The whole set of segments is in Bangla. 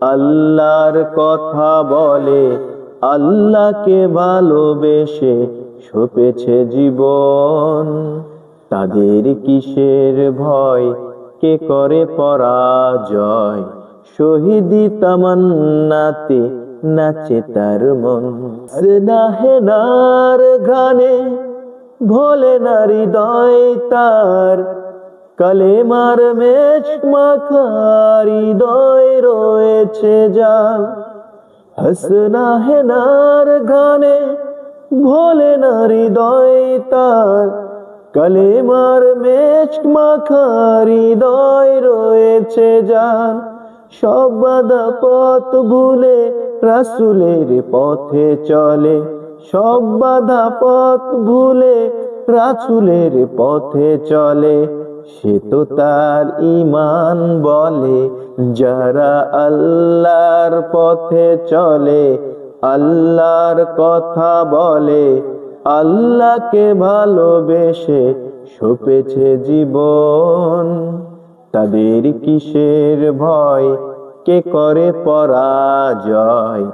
আল্লাহর কথা বলে, আল্লাহকে ভালোবেসে সপেছে জীবন। তাদের কিসের ভয়? কে করে পরাজয়? শহীদি তামান্নাতে নাচে তার মন। নাহেনার ঘ্রাণে, ভোলে না হৃদয় তার। কালেমার মেচ মাখার হৃদয় রয়েছে জাল হাসনা হেনার গানে ভোলে না হৃদয় তার। কালেমার মেচ মাখার হৃদয় রয়েছে জান সব বাধা পথ ভুলে রাসুলের পথে চলে। সব বাধা পথ ভুলে রাসুলের পথে চলে। সে তো তার ইমান বলে, যারা আল্লাহর পথে চলে, আল্লাহর কথা বলে, আল্লাহকে ভালোবেসে সপেছে জীবন। তাদের কিসের ভয়? কে করে পরাজয়?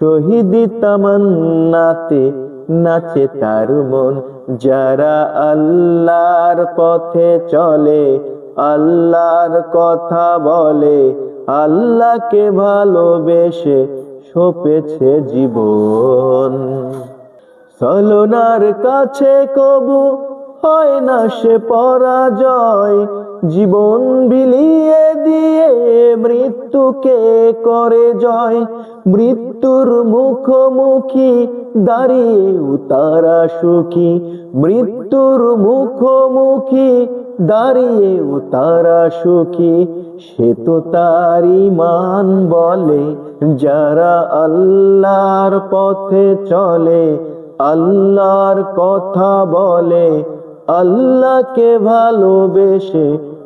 শহীদি তামান্নাতে নাচে তার মন। যারা আল্লাহর পথে চলে, আল্লাহর কথা বলে, আল্লাহকে ভালোবেসে সপেছে জীবন। সলনার কাছে কবু হয় না সে পরাজয়। জীবন বিলিয়ে দিয়ে মৃত্যুকে করে জয়। মৃত্যুর মুখোমুখি দাঁড়িয়ে উতারা সুখী। মৃত্যুর মুখোমুখি দাঁড়িয়ে উতারা সুখী। সে তো তার ইমান বলে, যারা আল্লাহর পথে চলে, আল্লাহর কথা বলে, আল্লাহকে ভালোবেসে